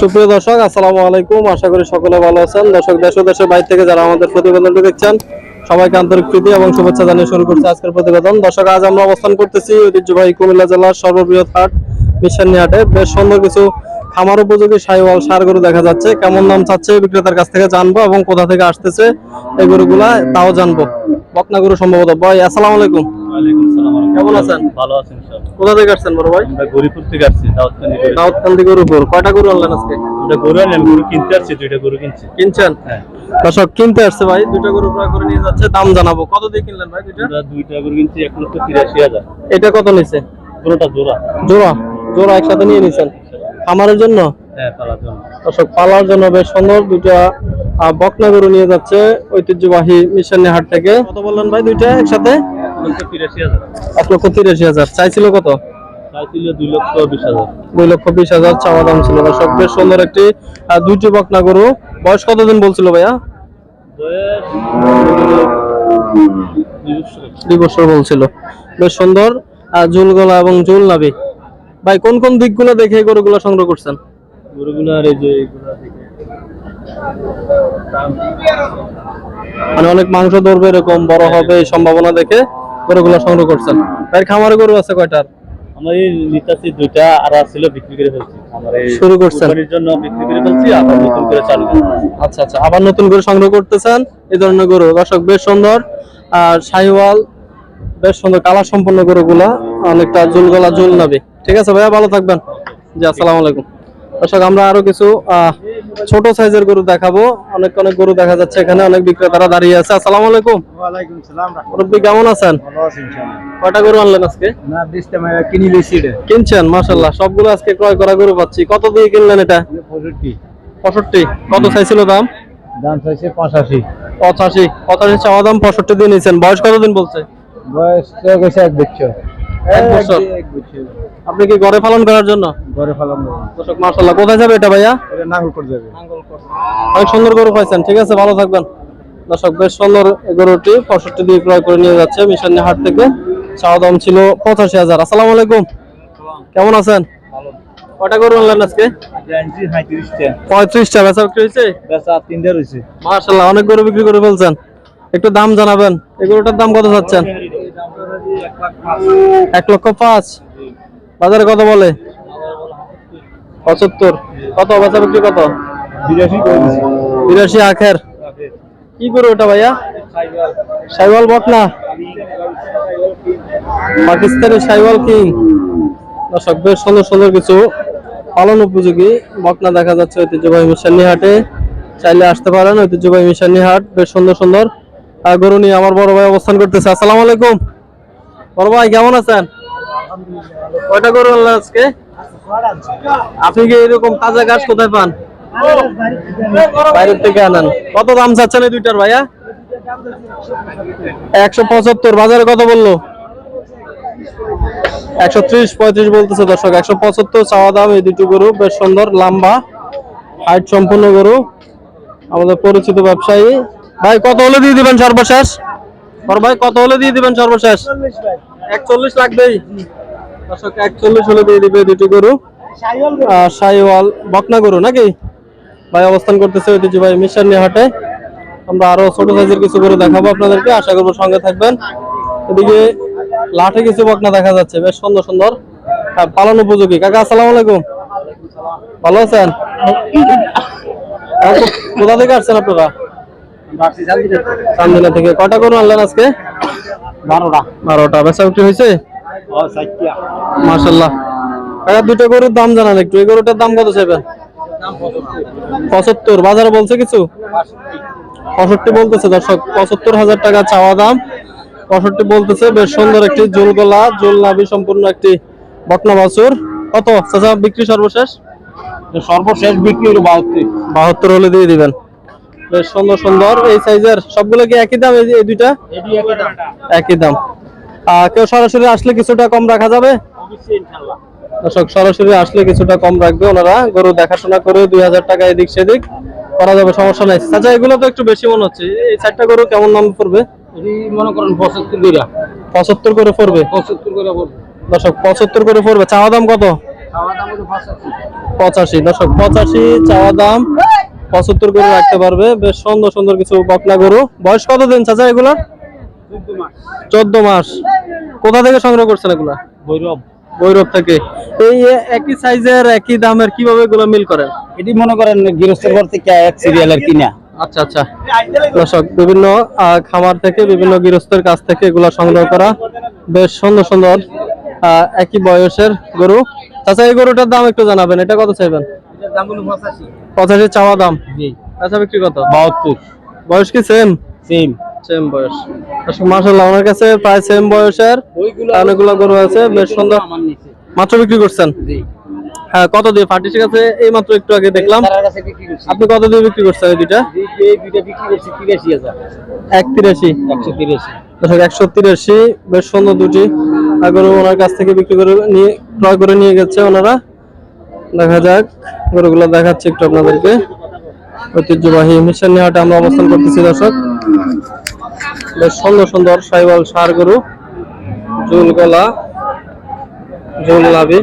সুপ্রিয় দর্শক, আসসালামু আলাইকুম। আশা করি সকলে ভালো আছেন। দর্শক, দেশ ও দেশের বাইরে থেকে যারা আমাদের প্রতিবেদনটি দেখছেন, সবাইকে আন্তরিক প্রীতি এবং শুভেচ্ছা জানিয়ে শুরু করছে আজকের প্রতিবেদন। দর্শক, আজ আমরা অবস্থান করতেছি ঐতিহ্যবাহী কুমিল্লা জেলার সর্ববৃহৎ হাট মিশানি হাটে বেশ সুন্দর কিছু খামার উপযোগী সাইওয়াল সার গরু দেখা যাচ্ছে। কেমন দাম চাচ্ছে বিক্রেতার কাছ থেকে জানব এবং কোথা থেকে আসতেছে এই গরুগুলা তাও জানব। বকনা গরু সম্ভবত। ভাই, আসসালামু আলাইকুম। কেমন আছেন? ভালো আছেন সব কোথা থেকে আসছেন বড় ভাই? আমরা গরিপুর থেকে আসছি দাউদকান্দি দাউদকান্দি গরু গরু কয়টা গরু আনলেন আজকে? দুটা গরু আনলাম গরু কিনতে আসছি দুইটা গরু কিনছি। কিনছেন? হ্যাঁ। দর্শক কিনতে আসছে ভাই দুইটা গরু ক্রয় করে নিয়ে যাচ্ছে দাম জানাব। কত দিয়ে কিনলেন ভাই দুইটা? দুইটা গরু কিনছি এক লক্ষ তিরাশি হাজার। এটা কত নিছে? গরুটা জোড়া। জোড়া? জোড়া একসাথে নিয়ে নিছেন? খামারের জন্য? হ্যাঁ পালার জন্য। দর্শক পালার জন্য বেশ সুন্দর দুইটা বকনা গরু নিয়ে যাচ্ছে ঐতিহ্যবাহী মিশানি হাট থেকে। কত বললেন ভাই দুইটা একসাথে? এক লক্ষ তিরাশি হাজার। এক লক্ষ তিরাশি হাজার। চাইছিল কত? চাইছিল দুই লক্ষ বিশ হাজার। দুই লক্ষ বিশ হাজার চাওয়া দাম ছিল। দর্শক বেশ সুন্দর একটি দুইটি বকনা গরু। বয়স কতদিন বলছিল ভাইয়া? দুই বছর। বলছিল। বেশ সুন্দর আহ, গলা এবং ঝুল নাবি ভাই কোন কোন দিকগুলো দেখে গরুগুলো সংগ্রহ করছেন? গরুগুলার এই যে মানে অনেক মাংস ধরবে এরকম বড় হবে সম্ভাবনা দেখে। গরুগুলো সংগ্রহ করছেন। ভাই খামারে গরু আছে কয়টার? আমার এই নিতাছি দুইটা আর ছিল বিক্রি করে ফেলছি। শুরু করছেন? জন্য বিক্রি করে ফেলছি আবার নতুন করে চালু আচ্ছা আচ্ছা। আবার নতুন করে সংগ্রহ করতেছেন। এই ধরনের গরু। দর্শক বেশ সুন্দর। আর শাহিওয়াল বেশ সুন্দর কালার সম্পন্ন গরুগুলা। অনেকটা জুল গলা জুল নাবে ঠিক আছে ভাইয়া ভালো থাকবেন। জি আসসালামু আলাইকুম। দর্শক আমরা আরও কিছু ছোট সাইজের গরু দেখাবো। অনেক অনেক গরু দেখা যাচ্ছে এখানে অনেক বিক্রেতারা দাঁড়িয়ে আছে। আসসালামু আলাইকুম। ওয়ালাইকুম সালাম কেমন আছেন? ভালো আছেন ইনশাআল্লাহ। কয়টা গরু আনলেন আজকে? না দিসতে কিনি লইছি রে কিনছেন? মাশাল্লাহ সবগুলো আজকে ক্রয় করা গরু পাচ্ছি। কত দিয়ে কিনলেন এটা? পঁয়ষট্টি। পঁয়ষট্টি। কত চাইছিল দাম? দাম চাইছে পঁচাশি। পঁচাশি। পঁচাশি চাওয়া দাম পঁয়ষট্টি দিয়ে নিয়েছেন। বয়স কতদিন বলছে? বয়স এক বছর। এক বছর? আপনি কি ঘরে পালন করার জন্য? ঘরে ফেলাম দর্শক মার্শাল্লাহ কোথায় যাবে এটা ভাইয়া? এটা নাঙ্গল যাবে। অনেক সুন্দর গরু পাইছেন ঠিক আছে? ভালো থাকবেন। দর্শক বেশ সুন্দর গরুটি পঁয়ষট্টি দিয়ে ক্রয় করে নিয়ে যাচ্ছে মিশানি হাট থেকে। চাওয়া দাম ছিল পঁচাশি হাজার। আসসালামু আলাইকুম। কেমন আছেন? কটা গরু আনলেন আজকে? পঁয়ত্রিশটা। বেচা বিক্রি হয়েছে? বেচা তিনটা রয়েছে। মার্শাল্লাহ অনেক গরু বিক্রি করে ফেলছেন। একটু দাম জানাবেন। এই গরুটার দাম কত চাচ্ছেন? এক লক্ষ পাঁচ। বাজারে কত বলে? পঁচাত্তর। কত? বেচা বিক্রি কত? বিরাশি আখের। কি করে ওটা ভাইয়া? সাইওয়াল বকনা পাকিস্তানি সাইওয়াল কিং। দর্শক বেশ সুন্দর সুন্দর কিছু পালন উপযোগী বকনা দেখা যাচ্ছে ঐতিহ্যবাহী মিশানি হাটে। চাইলে আসতে পারেন ঐতিহ্যবাহী মিশানি হাট। বেশ সুন্দর সুন্দর। গরু নিয়ে আমার বড় ভাই অবস্থান করতেছে। আসসালামু আলাইকুম। বড় ভাই, কেমন আছেন? কয়টা গরু আনলেন আজকে? আপনি কি এরকম তাজা ঘাস কোথায় পান? বাইরের থেকে আনেন। কত দাম চাচ্ছেন এই দুইটার ভাইয়া? একশো পঁচাত্তর। বাজারে কত বলল? একশো ত্রিশ, পঁয়ত্রিশ বলতেছে দর্শক। একশো পঁচাত্তর চাওয়া দাম এই দুটি গরু, বেশ সুন্দর, লম্বা হাইট সম্পূর্ণ গরু। আমাদের পরিচিত ব্যবসায়ী। ভাই, কত হলে দিয়ে দিবেন সর্বশেষ? বড় ভাই কত হলে দিয়ে দিবেন সর্বশেষ? একচল্লিশ লাগবেই। দর্শক একচল্লিশ হলে দিয়ে দিবে দুটি গরু। শাহিওয়াল বকনা গরু নাকি? ভাই অবস্থান করতেছে ঐতিহ্য ভাই মিশানি হাটে। আমরা আরও ছোট সাইজের কিছু গরু দেখাবো আপনাদেরকে। আশা করব সঙ্গে থাকবেন। এদিকে লাঠে কিছু বকনা দেখা যাচ্ছে। বেশ সুন্দর সুন্দর। আর পালন উপযোগী। কাকা আসসালামু আলাইকুম। ভালো আছেন? কোথা থেকে আসছেন আপনারা? চান্দিনা থেকে। কটা গরু আনলেন আজকে? বারোটা। বারোটা। বেচা বিক্রি হয়েছে মার্শাল্লাহ কাকা দুটো গরুর দাম জানান একটু। এই গরুটার দাম কত চাইবেন পঁচাত্তর। বাজারে বলছে কিছু? পঁয়ষট্টি বলতেছে দর্শক। পঁচাত্তর হাজার টাকা চাওয়া দাম। পঁয়ষট্টি বলতেছে বেশ সুন্দর একটি জোল গলা জোল নাভি সম্পূর্ণ একটি বকনা বাছুর। কত? চাচা বিক্রি সর্বশেষ? সর্বশেষ বিক্রি হলো বাহাত্তর। বাহাত্তর হলে দিয়ে দিবেন। বেশ সুন্দর সুন্দর। এই সাইজের সবগুলো কি একই দাম? এই দুইটা? একই দাম। কেউ সরাসরি আসলে কিছুটা কম রাখা যাবে? দর্শক সরাসরি আসলে কিছুটা কম রাখবে ওনারা। গরু দেখাশোনা করে দুই হাজার টাকা এদিক সেদিক করা যাবে সমস্যা নাই। আচ্ছা এগুলো তো একটু বেশি মনে হচ্ছে। এই চারটা গরু কেমন দাম পড়বে? মনে করেন পঁচাত্তর করে পঁচাত্তর করে পড়বে? পঁচাত্তর করে বলব দর্শক পঁচাত্তর করে পড়বে। চাওয়া দাম কত? পঁচাশি। দর্শক পঁচাশি চাওয়া দাম পঁচাত্তর গরু রাখতে পারবে। বেশ সুন্দর সুন্দর কিছু বকনা গরু। বয়স কত দিন চাচা এগুলা? চোদ্দ মাস। কোথা থেকে সংগ্রহ করছেন এগুলা? বৈরব ভৈরব থেকে। এই একই সাইজের একই দামের কীভাবে এগুলো মিল করেন এটি মনে করেন গৃহস্থের ঘর থেকে এক সিরিয়ালের কিনা। আচ্ছা আচ্ছা। দর্শক বিভিন্ন খামার থেকে বিভিন্ন গৃহস্থের কাছ থেকে এগুলো সংগ্রহ করা বেশ সুন্দর সুন্দর একই বয়সের গরু। আচ্ছা এই গরুটার দাম একটু জানাবেন এটা কত চাইবেন? দাম হলো পঁচাশি। পঁচাশি চাওয়া দাম। জি। আচ্ছা বিক্রি কত? বাহাত্তর। বয়স কি সেম সেম সেম বয়স। মাসাল্লাহ আমার কাছে প্রায় সেম বয়সের অনেকগুলো গরু আছে বেশ সুন্দর। মাত্র বিক্রি করছেন? জি। হ্যাঁ কত দিয়ে? কাছে এই মাত্র একটু আগে দেখলাম। আপনি কত দিয়ে বিক্রি করছেন এই দুইটা? এই দুইটা বিক্রি করছি তিরাশি হাজার। এক তিরাশি। একশো তিরাশি। দর্শক একশো তিরাশি বেশ সুন্দর দুটি। গরু ওনার কাছ থেকে বিক্রি করে নিয়ে ক্রয় করে নিয়ে গেছে ওনারা। দেখা যাক, গরুগুলো দেখাচ্ছে একটু আপনাদেরকে। ঐতিহ্যবাহী মিশন হাটে আমরা অবস্থান করতেছি, দর্শক। বেশ সুন্দর সুন্দর সাইবাল সার গরু, জুল গলা, জুল লাভি।